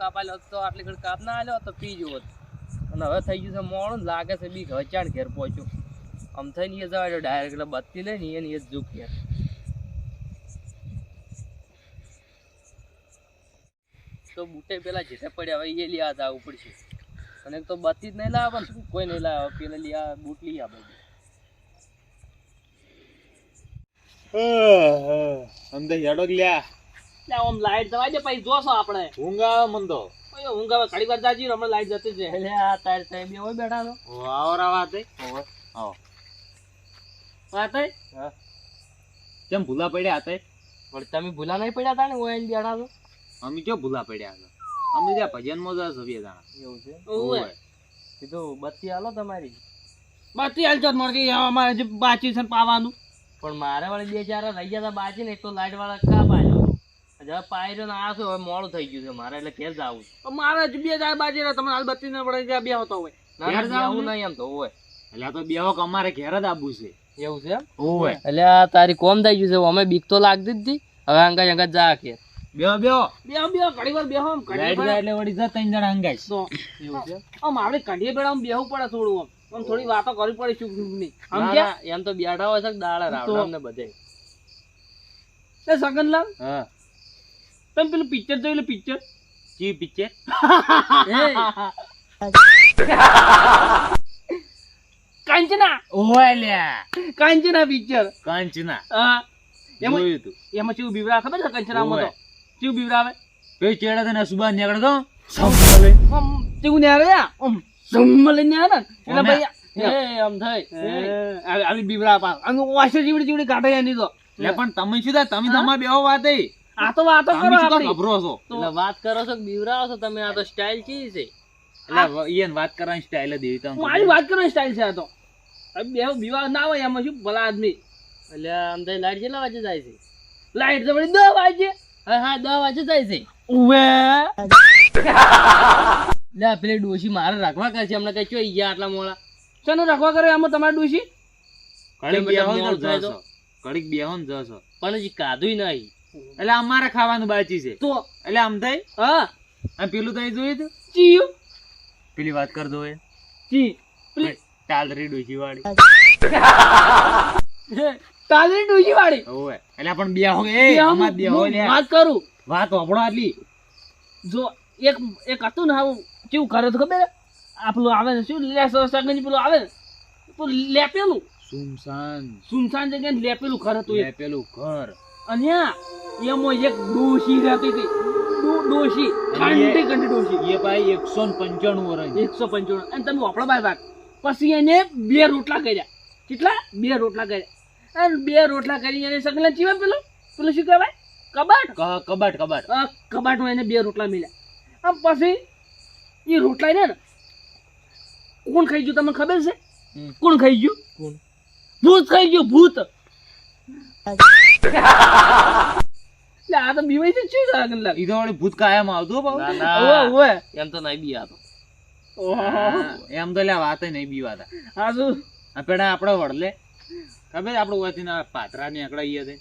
કાપા લ્યો તો આટલી ઘડી કાપ ના આલ્યો તો પી જવો અને હવે થઈ ગયું છે મોણું લાગે છે બી હવે ઘેર પહોંચ્યો. આમ થઈને એ જવા ડાયરેક્ટ એટલે બત્તી લઈને એને એ જુક ઘેર તો બુટે પેલા જેટે પડ્યા, હવે એ લઈ જવું પડશે. અને તો બત્તી જ નહીં લાવે પણ કોઈ નહીં લાવે પેલા લઈ આ બૂટ લઈ આવે અંદર હેડો લ્યા. આમ લાઈટ જવા દે પછી જોશો આપણે. ઊંઘ તો ઓય ઘડી વાર જાજી હમણાં લાઈટ જતી છે એટલે આ તાર સાહેબ બે હોય બેઠા છો. આવરા આવો વાત. હે આવો. વાત? હે. કેમ ભૂલા પડ્યા હતા પણ તમે ભૂલા નહીં પડ્યા હતા ને ઓય આઈને બેઠા છો. અમે ક્યાં ભૂલા પડ્યા હતા અમે ત્યાં ભજનમાં જ સભ્ય જાણા એવું છે? ઓય. કીધું બત્તી હાલો તમારી. બત્તી હાલ ચાલ મળતી અમારે બાચી છે પાવાનું. પણ મારે વાળી બે ચાર રહી ગયા હતા બાચી ને એક તો લાઈટ વાળા કા પાયો હવે પાયરો ને આ હવે મોડું થઈ ગયું છે મારે એટલે ઘેર જવું મારે જ બે જાય બાજી તમે હાલ બત્તી ના પડે ત્યાં બે હોતો હોય. ઘેર ના બેહવું નહીં એમ તો હોય. એટલે તો બેહો કે અમારે ઘેર જ આબુ છે. એવું છે ઓય એટલે તારી કોમ થઈ ગયું છે અમે બીક તો લાગતી જ હતી. હવે અંગા અંગા જા કે. બેહો બેહો બે બે ઘડી વાર બેહો આમ ઘડીએ એટલે વળી જા ત્રણ જણા હંગાઈશ તો એવું છે આમ આપણે ઘડીએ બેડા આમ બેહવું પડે થોડું આમ. આમ થોડી વાતો કરવી પડે શું નહીં. ના, એમ તો બેઠા હોય છે દાળ દાડા રાવડા ને બધે એ સગનલાલ? હા. તમે પેલું પિક્ચર જોયેલું પિક્ચર ચી પિક્ચર કાંચના. ઓય લ્યા કાંચના પિક્ચર કાંચના. હા. એમાં જોયું તું. એમાં શું બીવરા ખબર છે કંચનામાં તો. શું બીવરાવે પેલી ચેડા તને સુબા નીકળે તો? સંભળે આમ તું ને આવે યા આમ જમ લઈને આવે એટલે ભાઈ એ આમ થઈ આવી બીવરા પાસ અને વાસો જીવડી જીવડી કાઢે એની તો. લે પણ તમે શું થાય? તમે તમારે બેવો વાત. આ તો વાતો કરો આપણી. ગભરો છો? એટલે વાત કરો છો બીવરાવો છો તમે? આ તો સ્ટાઇલ ચી છે. એટલે ઈયન વાત કરવાની સ્ટાઇલ જ એવી તમે મારી વાત કરવાની સ્ટાઇલ છે આ તો. બે બીવા ના હોય એમાં શું ભલા આદમી? એટલે આમ તો લાઈટ કેટલા વાગે જાય છે? લાઈટ જબડી દસ વાગે. હા હા દસ વાગે જાય છે. ઉવે. લે પેલી ડોશી મારે રાખવા કરે છે. હમણાં કઈ ચોઈ ગયા આટલા મોડા? ચાલો રાખવા કરે? આમાં તમારી ડોશી? કડીક બેહો ને જશો. કડીક બેહો ને જશો. પણ હજી કાધું નહીં. એટલે અમારે ખાવાનું બાકી છે. તો? એટલે આમ થાય? હા. પેલું તઈ જોયું તું ચીયું. પેલી વાત કર દો એ. ચી. પેલી ટાલરી ડોશી વાળી. ટાલરી ડૂસી વાળી. ઓય એટલે પણ એ બે હો અમાર બેહો હું લ્યા. વાત કરું. વાત હોભળો આટલી. જો એક એક હતું ને આવું કેવું કરે તો ખબર? આ પેલું આવે ને શું? લેસો સગન પેલું આવે ને? પેલું લેપેલું. સુમસાન. સુનસાન જગ્યાએ લેપેલું ઘર હતું લેપેલું ઘર. અને હા એમાં એક ડોશી રહેતી હતી. ડોશી ખાંડી ખાંડી ડોશી. એ ભાઈ એકસો પંચાણું વર્ષ એકસો પંચાણું. અને તમે વાપરો વાત પછી એને બે રોટલા કર્યા. કેટલા? બે રોટલા કર્યા. અને બે રોટલા કરી એને સગલા ચીવા પેલું? પેલું શું કહેવાય? કબાટ? ક- કબાટ કબાટ. કબાટમાં એને બે રોટલા મળ્યા. આમ પછી એ રોટલા ને કોણ ખાઈ ગયું તમને ખબર છે? કોણ ખાઈ ગયું? કોણ? ભૂત ખાઈ ગયું ભૂત. આ તો બીવાઈ છે શું લાગે લાગે ઈ તો વળી ભૂત કાયમ આવતું હો ઓવે ઓવે એમ તો નહીં બી એમ તો લ્યા વાત નહીં બીવાતા. આ શું? આ આપણે વડલે ખબર આપણે ઓથી ના પાતરા ની આંકડા ઈએ તે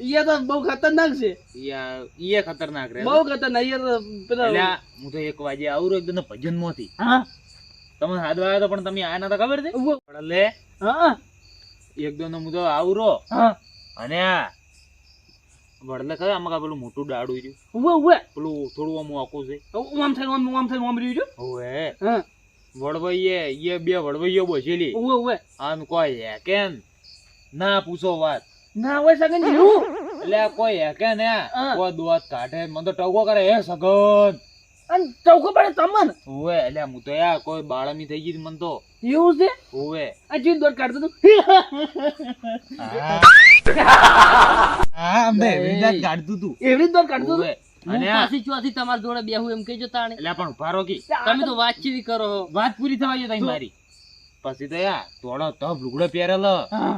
ઈ તો બહુ ખતરનાક છે. ઈ ઈએ ખતરનાક રે બહુ ખતરનાક ઈ તો પેલા હું તો એક વાગે આવું રહ્યો એકદમ ભજનમાંથી હા. તમે હાથ વાગ્યો તો પણ તમે આયા નતા ખબર છે. વડલે હા. એકદમ હું તો આવું હા. અને આ વડલે ખબર આમાં પેલું મોટું ડાડું છે? ઉવે ઉવે. પેલું થોડું આમ આખું છે. આમ થાય આમ આમ થાય આમ રહ્યું છે? હવે હા. વડવઈએ ઈએ બે વડવઈઓ બોજેલી ઉવે ઉવે. આમ કોઈ હે કેમ ના પૂછો વાત. ના હોય સગન એવું એટલે કોઈ હે? કે ને. કોઈ દોત કાઢે મને તો ટકો કરે હે સગન. અને ચૌકો પડે તમને. ઓવે એટલે હું તો યાર કોઈ બાળમી થઈ ગઈ મને તો. એવું છે? ઓવે આ જીવ દોડ કાઢતો તું. હા એવી જાત કાઢતું તું. એવી જ દોડ તું? અને પાછી ચોથી તમારી જોડે બેહું એમ કહેજો તાણે. એટલે પણ ઊભા કી. તમે તો વાતચીત કરો વાત પૂરી થવા જતા મારી. પછી તો યાર થોડો તપ લુગડો પહેરેલો. હા.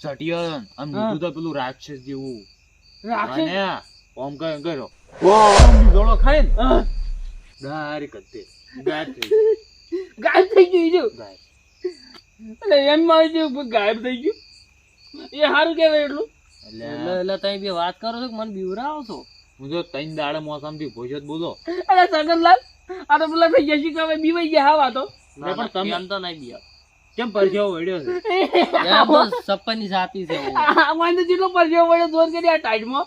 સટિયન અને તો પેલું રાક્ષસ જેવું. અને ઓમ કઈ કર્યો. ઓમ બીજોળો ખાય ને. હા. ડાયરેક્ટ કત્તે ગાયબ થઈ ગાયબ થઈ ગયું જો. ગાયબ. એટલે એમ માં જો ગાયબ થઈ ગયું. એ સારું કહેવાય એટલું. એટલે એટલે તમે બે વાત કરો છો કે મને બીવરાવો છો? હું જો ત્રણ દાડે મોસમથી ભોજત બોલો. અરે સગનલાલ આ તો પેલા થઈ ગયા શીખવા બીવાઈ ગયા હા તો. ના, પણ તમે- એમ તો નહીં બીયા? કેમ પરસેવો વળ્યો છે? એમ તો સપનની સાથી છે ઓ. આ તો જેટલો પરસેવો વળ્યો જોર કરી આ ટાઈટમાં.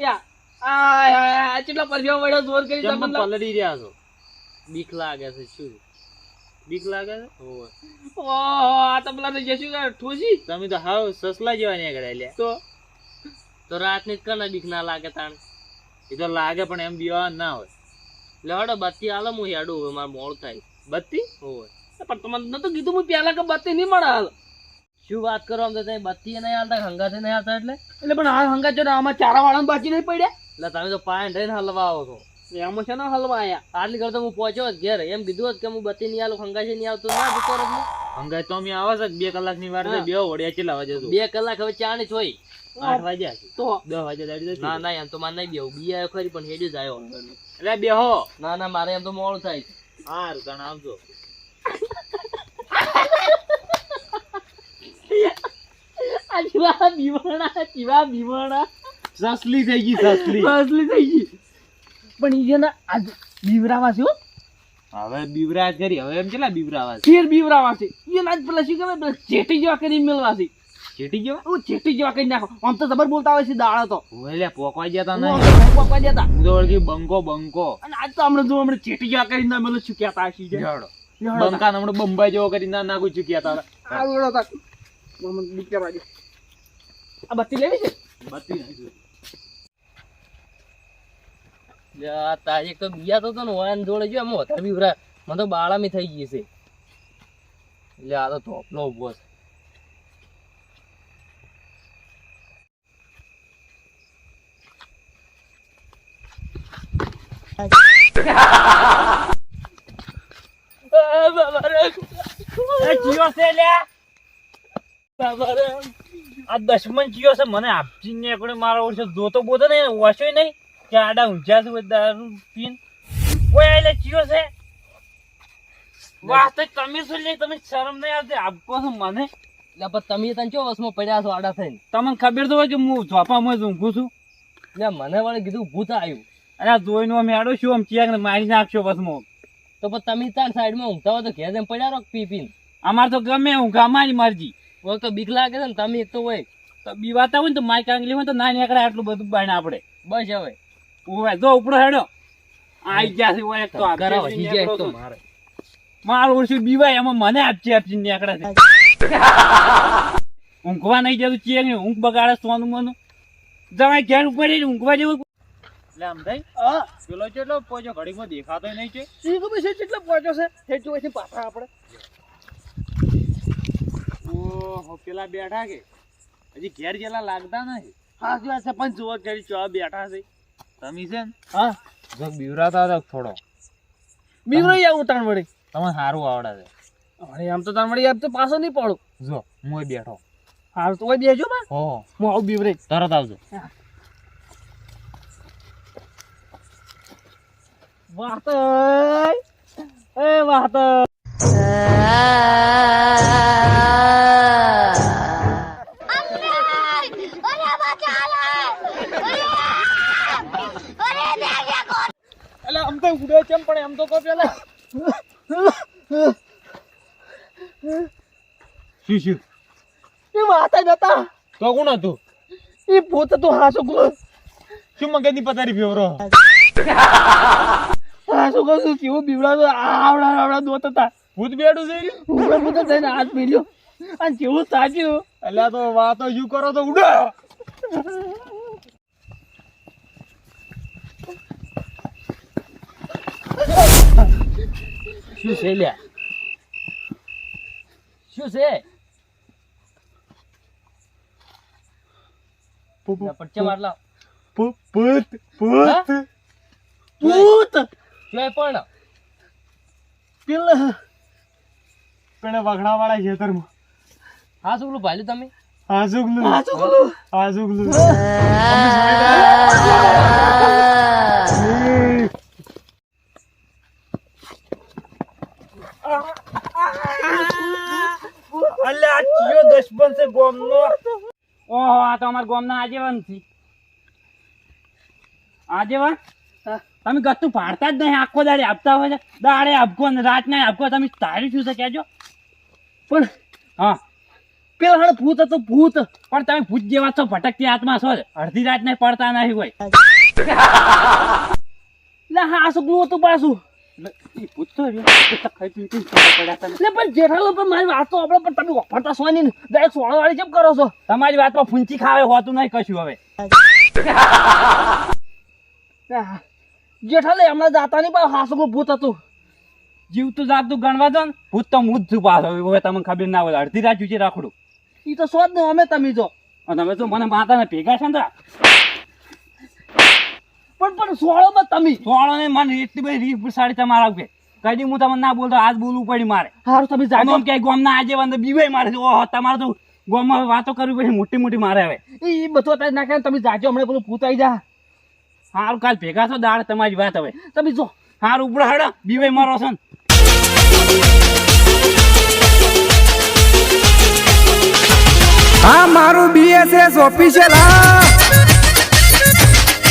યા આ કેટલો પરસેવો વળ્યો જોર કરી તમે પલડી રહ્યા છો? બીક લાગે છે શું? બીક લાગે છે? ઓય. આ તો પેલા જશે ઠોસી. તમે તો હાવ સસલા જેવા નીકળ્યા લે તો? તો રાતની કને બીક ના લાગે તાણ? એ તો લાગે પણ એમ બીવા ના હોય. એટલે હડો બત્તી હાલો હું હેડું હવે મારે મોડું થાય. બત્તી? હોય પણ તમને નતું કીધું હું પહેલા કે બત્તી નહીં મળે હાલ. શું વાત કરો આમ તો તઈ બત્તી નહીં હાલતા હંગાથી નહીં હાલતા એટલે? એટલે પણ હાલ હંગા જો આમાં ચારા વાળા બાકી નહીં પડ્યા? એટલે તમે તો પાણી રહીને હલવા આવો છો. એમાં છે ને હલવા આયા. આટલી કરતો હું પહોંચ્યો જ ઘેર. એમ કીધું હોત કે હું બત્તી નહીં આલું ખંગાઈ છે નહીં આવતો. ના જતો હું. તો અમે આવે છે બે કલાકની વાર બે વડિયા ચેલા વાગે બે કલાક હવે ચા જ હોય આઠ વાગ્યા તો દસ વાગ્યા દાડી જતી ના ના એમ તો મારે નહીં બેવું બી આવ્યો ખરી પણ હેડી જ આવ્યો એટલે બેહો. ના ના મારે એમ તો મોડું થાય. હારું તને આવજો. આ જીવા બીવણા જીવા બીવણા સસલી થઈ ગઈ સસલી. સસલી થઈ ગઈ. પણ ઈ છે ને આજ બીવરાવા છે હો. હવે બીવરાજ કરી. હવે એમ કેટલા બીવરાવા છે? શેર બીવરાવા છે. ઈ આજ પેલા શું કહેવાય પેલા ચેટી જેવા કરી મેળવા છે. ચેટી જેવા? ઓ ચેટી જેવા કરી નાખો. આમ તો જબર બોલતા હોય છે દાડા તો. ઓલે પોકવા જતા ના તો પપ્પા જતા. હું તો ઓળખી બંકો બંકો. અને આજ તો હમણાં જો હમણાં ચેટી જેવા કરી ના મેલો શું કહેતા હશી છે. હેડો. બંકા હમણાં બંબાઈ જેવો કરી ના નાખું ચૂક્યા કહેતા આ વેળો તક મમ્મી દીકરા બાજુ. આ બત્તી લેવી છે? બત્તી. લ્યા, એક તો બીયા તો તો ને જોડે જો, એમ વધારે બીવરા મને તો બાળામી થઈ ગઈ છે. એટલે આ તો થોપલો ઊભો છે. આ દશમન જીઓ છે, મને આપજી ને એકડે મારા ઓછો જોતો બોતો નહીં ઓછો નહીં. કે આડા ઊંચા છે દારૂ પીન. ઓય એટલે ચિયો છે. વાહ તો તમે શું લે તમે શરમ નહીં આવતી આપકો છો મને. એટલે પણ તમે તને ચો વસમાં પડ્યા છો આડા થઈને? તમને ખબર તો હોય કે હું ઝોપામાં જ ઊંઘું છું. એટલે મને વળી કીધું ભૂત આવ્યું અને જોઈને અમે આડો છું આમ ચિયાક ને મારી નાખશો બસમાં તો પણ તમે તાર સાઈડમાં ઊંઘતા હોય તો ઘેર જેમ પડ્યા રહો પી પીને? અમારે તો ગમે ઊંઘ અમારી મરજી. હોય તો બીક લાગે છે ને તમે એક તો હોય. તો બીવાતા હોય ને તો મારી કાંગલી હોય તો ના નીકળે આટલું બધું બાયણ આપણે. બસ હવે. જો ઉપડો હેડો. આઈ ગયા છે ઓય એક તો ઘરા આપજે વધી જાય તો. મારે. મારું ઓછું બીવાય એમાં મને આપજે આપજી નીકળે છે. ઊંઘવા નહીં જતું ચેક ને ઊંઘ બગાડે સોનું મનું જવાય ઘેર ઉપર જઈને ઊંઘવા જેવું એટલે આમ થઈ હા પેલો કેટલો પોચો ઘડીમાં દેખાતો નહીં છે? શું ખબર છે કેટલો પોચો છે? હેઠ જોઈ છે પાછા આપણે. ઓહો પેલા બેઠા કે. હજી ઘેર જેલા લાગતા નથી હા શું છે પણ જોવા ઘડી ચો બેઠા છે. તમે છે ને? હા. જો બીવરાતા હતા થોડો. બીવરો આવું તાણ વળી. તમને સારું આવડે છે. અરે આમ તો તાણ વળી આમ તો પાછો નહીં પડું. જો હું બેઠો. હારું તો બેજો માં હો. હું આવું બીવરે તરત આવજો. વાત એ વાત એટલે તો ઉડે કેમ પણ એમ તો કહો પેલા શું શું? એ વાત જ હતા. તો કોણ હતું? એ ભૂત હતું હાસો કહું શું મગજની પથારી ફેવરો? હાસુ કહું શું કેવું? બીવડા આવડા આવડા દોત હતા. ભૂત બેઠું છે? ઉપર મુકા થઈને હાથ મેલ્યો. અને કેવું સાચ્યું એટલે તો વાતો શું કરો તો ઉડો! શું છે લ્યા? શું છે? પડચા ભૂત ભૂત ભૂત ભૂત જોય પણ. પેલા પેલા વખડા વાળા ખેતરમાં. હા શું પેલું ભાલ્યું તમે? હાજુગલું હાસુ કહું હાજુગલું અલ્યા આ ચિયો દશબન છે ગોમનો. ઓહો આ તો અમાર ગોમના આગેવાન છે. આજે તમે ગતું પાડતા જ નહીં આખો દાડે આપતા હોય છે. દાડે આપકો ને રાત ના આપકો તમે તારી શું છે કહેજો. પણ હા. પેલા હાડે ભૂત હતો ભૂત. પણ તમે ભૂત જેવા છો ભટકતી આત્મા છો. અડધી રાત ને પડતા નહીં હોય. લે હા શું હતું પાછું? એટલે ઈ ભૂત તો રહ્યો. ખાઈ પી પીને પડ્યા તમે. પણ જેઠાલો પણ મારી વાત તો આપણે પણ તમે વફાતા છો નહીં ડાયરેક્ટ સોળા વાળી કેમ કરો છો? તમારી વાતમાં ફૂંચી ખાવે હોતું નહીં કશું હવે. આહ, જેઠાલે હમણાં જાતા નહીં પણ હાસુ ભૂત હતું. જીવતું જાગતું ગણવા દો ને ભૂત તો હું જ છું પાછો. હવે તમને ખબર ના હોય અડધી રાત જુજી રાખડું એ તો શોધ ને અમે તમે જો. અને તમે તો મને માતાને ભેગા છે ને તો પણ સોળો માં તમે. સોળો ને મને એટલી બધી રીફ સાડી તમારા આવશે કઈ દી હું તમને ના બોલતો આજ બોલવું પડી મારે. હારું તમે જાણો કે ગોમના આજે વાંધો બીવાય મારે. ઓહો તમારે તો ગોમમાં વાતો કરવી પછી મોટી મોટી મારે હવે. એ બધું અત્યારે નાખે તમે જાજો હમણાં પેલું પૂતાઈ જા. હારું કાલ ભેગા છો દાડ તમારી વાત હવે. તમે જો. હારું ઉપડો હડો બીવે મારો છો ને. આ મારું બીએસએસ ઓફિશિયલ હા.